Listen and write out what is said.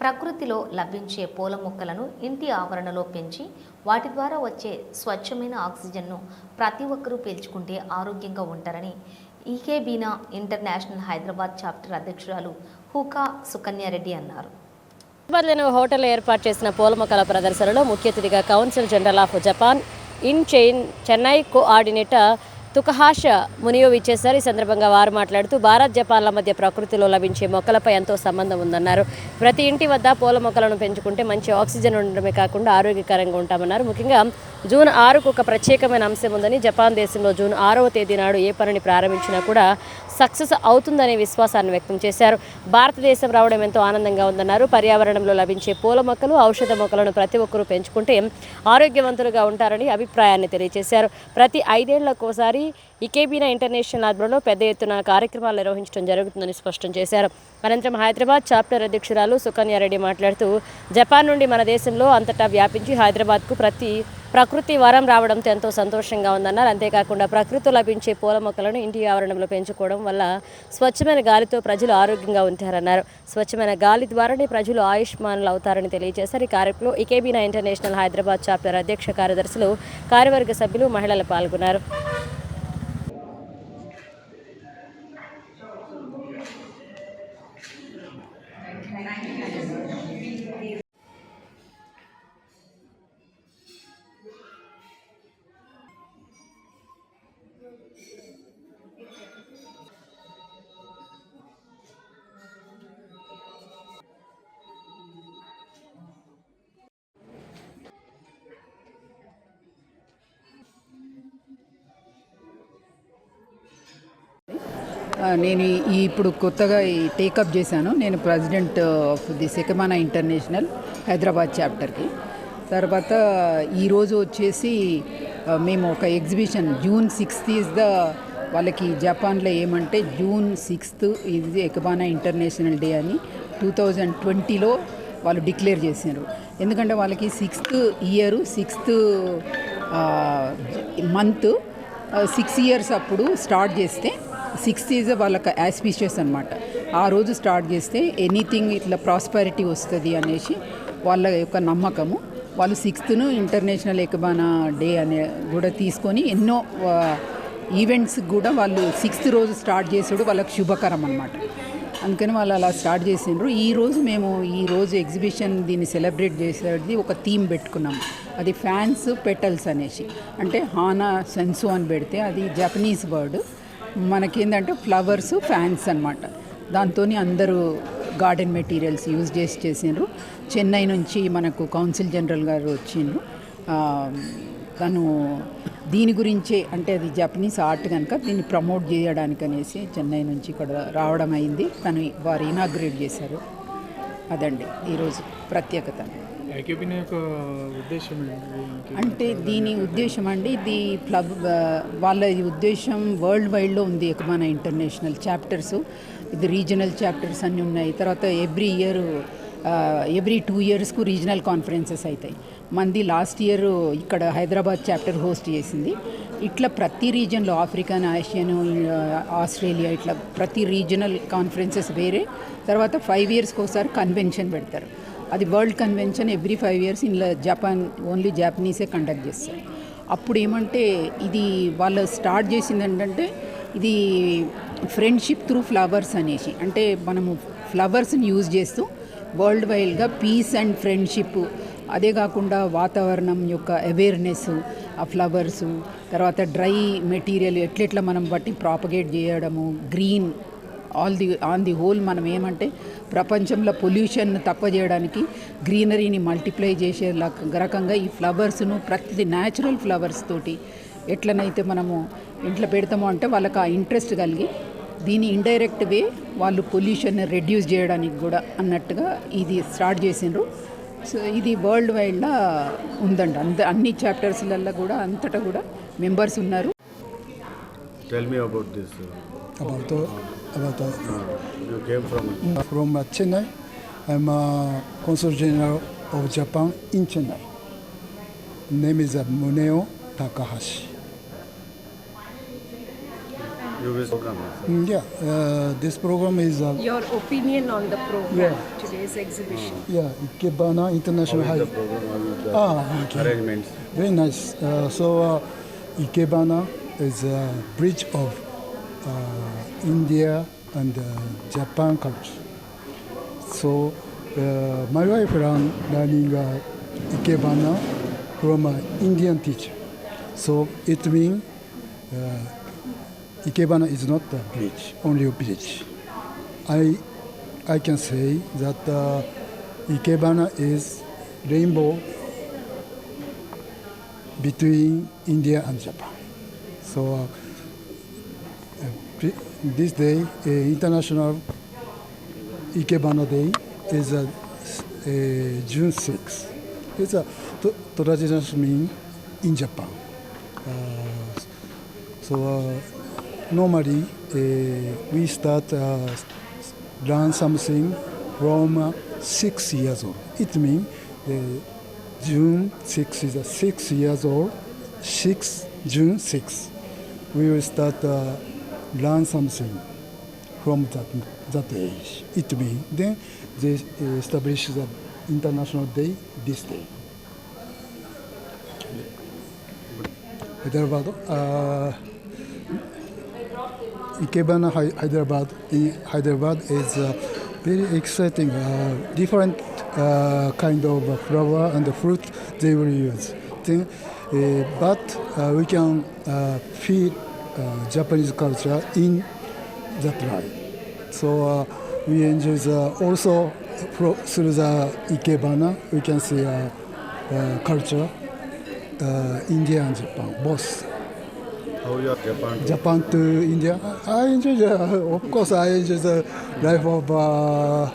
ప్రకృతిలో లభించే పూల మొక్కలను ఇంటి ఆవరణలో పెంచి వాటి ద్వారా వచ్చే స్వచ్ఛమైన ఆక్సిజన్ను ప్రతి ఒక్కరూ పీల్చుకుంటే ఆరోగ్యంగా ఉంటారని ఈకేబీనా ఇంటర్నేషనల్ హైదరాబాద్ చాప్టర్ అధ్యక్షురాలు హుకా సుకన్యారెడ్డి అన్నారు. హైదరాబాద్లోని హోటల్ ఏర్పాటు చేసిన పూల మొక్కల ప్రదర్శనలో ముఖ్య అతిథిగా council general of Japan in chain Chennai coordinator Takahashi Muneo ఇచ్చేశారు. ఈ సందర్భంగా వారు మాట్లాడుతూ భారత్ జపాన్ల మధ్య ప్రకృతిలో లభించే మొక్కలపై ఎంతో సంబంధం ఉందన్నారు. ప్రతి ఇంటి వద్ద పూల మొక్కలను పెంచుకుంటే మంచి ఆక్సిజన్ ఉండడమే కాకుండా ఆరోగ్యకరంగా ఉంటామన్నారు. ముఖ్యంగా జూన్ ఆరుకు ఒక ప్రత్యేకమైన అంశం ఉందని జపాన్ దేశంలో జూన్ ఆరవ తేదీ నాడు ఏ పనిని ప్రారంభించినా కూడా సక్సెస్ అవుతుందనే విశ్వాసాన్ని వ్యక్తం చేశారు. భారతదేశం రావడం ఎంతో ఆనందంగా ఉందన్నారు. పర్యావరణంలో లభించే పూల మొక్కలు ఔషధ మొక్కలను ప్రతి ఒక్కరూ పెంచుకుంటే ఆరోగ్యవంతులుగా ఉంటారని అభిప్రాయాన్ని తెలియజేశారు. ప్రతి ఐదేళ్ళకోసారి ఇకేబీనా ఇంటర్నేషనల్ ఆధ్వర్యంలో పెద్ద ఎత్తున కార్యక్రమాలు నిర్వహించడం జరుగుతుందని స్పష్టం చేశారు. అనంతరం హైదరాబాద్ చాప్టర్ అధ్యక్షురాలు సుకన్యారెడ్డి మాట్లాడుతూ జపాన్ నుండి మన దేశంలో అంతటా వ్యాపించి హైదరాబాద్కు ప్రతి ప్రకృతి వరం రావడంతో ఎంతో సంతోషంగా ఉందన్నారు. అంతేకాకుండా ప్రకృతి లభించే పూల మొక్కలను ఇంటి ఆవరణంలో పెంచుకోవడం వల్ల స్వచ్ఛమైన గాలితో ప్రజలు ఆరోగ్యంగా ఉంటారన్నారు. స్వచ్ఛమైన గాలి ద్వారానే ప్రజలు ఆయుష్మానులు అవుతారని తెలియజేశారు. ఈ కార్యక్రమంలో ఇకేబీనా ఇంటర్నేషనల్ హైదరాబాద్ చాప్టర్ అధ్యక్ష కార్యదర్శులు కార్యవర్గ సభ్యులు మహిళలు పాల్గొన్నారు. నేను ఈ- ఇప్పుడు కొత్తగా ఈ టేకప్ చేశాను. నేను ప్రెసిడెంట్ ఆఫ్ ది సెకమానా ఇంటర్నేషనల్ హైదరాబాద్ చాప్టర్కి. తర్వాత ఈరోజు వచ్చేసి మేము ఒక exhibition June sixth is the వాళ్ళకి జపాన్లో ఏమంటే జూన్ సిక్స్త్ ఇది ఎకబానా ఇంటర్నేషనల్ డే అని టూ థౌజండ్ ట్వంటీలో వాళ్ళు డిక్లేర్ చేసినారు ఎందుకంటే వాళ్ళకి sixth year sixth month six years అప్పుడు స్టార్ట్ చేస్తే సిక్స్త్ ఈజ్ వాళ్ళకి యాస్పీషియస్ అనమాట ఆ రోజు స్టార్ట్ చేస్తే ఎనీథింగ్ ఇట్లా ప్రాస్పారిటీ వస్తుంది అనేసి వాళ్ళ యొక్క నమ్మకము. వాళ్ళు సిక్స్త్ను ఇంటర్నేషనల్ ఎకబానా డే అనే కూడా తీసుకొని ఎన్నో ఈవెంట్స్ కూడా వాళ్ళు సిక్స్త్ రోజు స్టార్ట్ చేసాడు వాళ్ళకి శుభకరం అనమాట అందుకని వాళ్ళు అలా స్టార్ట్ చేసిండ్రు. ఈ రోజు మేము ఈ రోజు ఎగ్జిబిషన్ దీన్ని సెలబ్రేట్ చేసేది ఒక థీమ్ పెట్టుకున్నాం. అది ఫ్యాన్స్ పెటల్స్ అనేసి. అంటే హానా సెన్సు అని పెడితే అది జపనీస్ వర్డ్ మనకేందంటే ఫ్లవర్స్ ఫ్యాన్స్ అనమాట దాంతో అందరూ గార్డెన్ మెటీరియల్స్ యూజ్ చేసి చేసిండ్రు. చెన్నై నుంచి మనకు కౌన్సిల్ జనరల్ గారు వచ్చిండ్రు. తను దీని గురించే అంటే అది జపనీస్ ఆర్ట్ కనుక దీన్ని ప్రమోట్ చేయడానికి అనేసి చెన్నై నుంచి ఇక్కడ రావడం అయింది. తను వారు ఇనాగ్రేట్ చేశారు. అదండి ఈరోజు ప్రత్యేకత. ఉద్దేశం అంటే దీని ఉద్దేశం అండి ఇది క్లబ్ ఆ, వాళ్ళ ఉద్దేశం వరల్డ్ వైడ్లో ఉంది మన ఇంటర్నేషనల్ చాప్టర్స్. ఇది రీజనల్ చాప్టర్స్ అన్నీ ఉన్నాయి. తర్వాత ఎవ్రీ ఇయర్ ఎవ్రీ టూ ఇయర్స్కు రీజనల్ కాన్ఫరెన్సెస్ అవుతాయి మంది లాస్ట్ ఇయర్ ఇక్కడ హైదరాబాద్ చాప్టర్ హోస్ట్ చేసింది. ఇట్లా ప్రతి రీజన్లో ఆఫ్రికన్ ఆసియన్ ఆస్ట్రేలియా ఇట్లా ప్రతి రీజనల్ కాన్ఫరెన్సెస్ వేరే. తర్వాత ఫైవ్ ఇయర్స్కి ఒకసారి కన్వెన్షన్ పెడతారు. అది world convention every five years ఇందులో జపాన్ ఓన్లీ జాపనీసే కండక్ట్ చేస్తారు. అప్పుడు ఏమంటే ఇది వాళ్ళు స్టార్ట్ చేసింది ఏంటంటే ఇది ఫ్రెండ్షిప్ త్రూ ఫ్లవర్స్ అనేసి. అంటే మనము ఫ్లవర్స్ని యూజ్ చేస్తూ వరల్డ్ వైడ్గా పీస్ అండ్ ఫ్రెండ్షిప్ అదే కాకుండా వాతావరణం యొక్క అవేర్నెస్ ఆ ఫ్లవర్స్ తర్వాత డ్రై మెటీరియల్ ఎట్లెట్లా మనం బట్టి ప్రాపగేట్ చేయడము green all the on the whole మనం ఏమంటే ప్రపంచంలో పొల్యూషన్ తక్కువ చేయడానికి గ్రీనరీని మల్టిప్లై చేసే లక్- రకంగా ఈ ఫ్లవర్స్ను ప్రతి న్యాచురల్ ఫ్లవర్స్ తోటి ఎట్లనైతే మనము ఇంట్లో పెడతామో అంటే వాళ్ళకి ఆ ఇంట్రెస్ట్ కలిగి దీని ఇండైరెక్ట్ వే వాళ్ళు పొల్యూషన్ రెడ్యూస్ చేయడానికి కూడా అన్నట్టుగా ఇది స్టార్ట్ చేసినారు సో ఇది వరల్డ్ వైడ్లో ఉందండి అంత అన్ని చాప్టర్స్లల్లో కూడా అంతటా కూడా మెంబర్స్ ఉన్నారు. Chennai I'm council general of Japan in Chennai name is a Muneo Takahashi You program. Mm, Yeah, uh, this program is uh, Your opinion on the program, Yeah. today's exhibition. yeah Ikebana How International is High. the program? How is the Ah, okay. arrangements? Very nice. Uh, so uh, Ikebana is a bridge of uh, India and uh, Japan culture. So uh, my wife learned learning uh, Ikebana from an Indian teacher. So it means uh, Ikebana is not a bridge, only a village. I I can say that uh, Ikebana is rainbow between India and Japan. So uh, uh, this day, uh, International Ikebana Day, is uh, June 6. It's a traditional mean in Japan. Uh, so uh, normally uh, we start uh, learn something from uh, six years old. It means June 6 is six years old. Six June 6. We will start uh, learn something from that that age. It means then they establish the international day this day. Uh, Ikebana Hyderabad Hyderabad is uh, very exciting. Uh, different uh, kind of flower and fruit they will use. Then, but we can feel Japanese culture in that ride. So we enjoy the, also through the Ikebana we can see uh, uh, culture, uh, India and Japan both. How Japan? Japan to India. I enjoy, the, of course, I enjoy the life of uh, uh,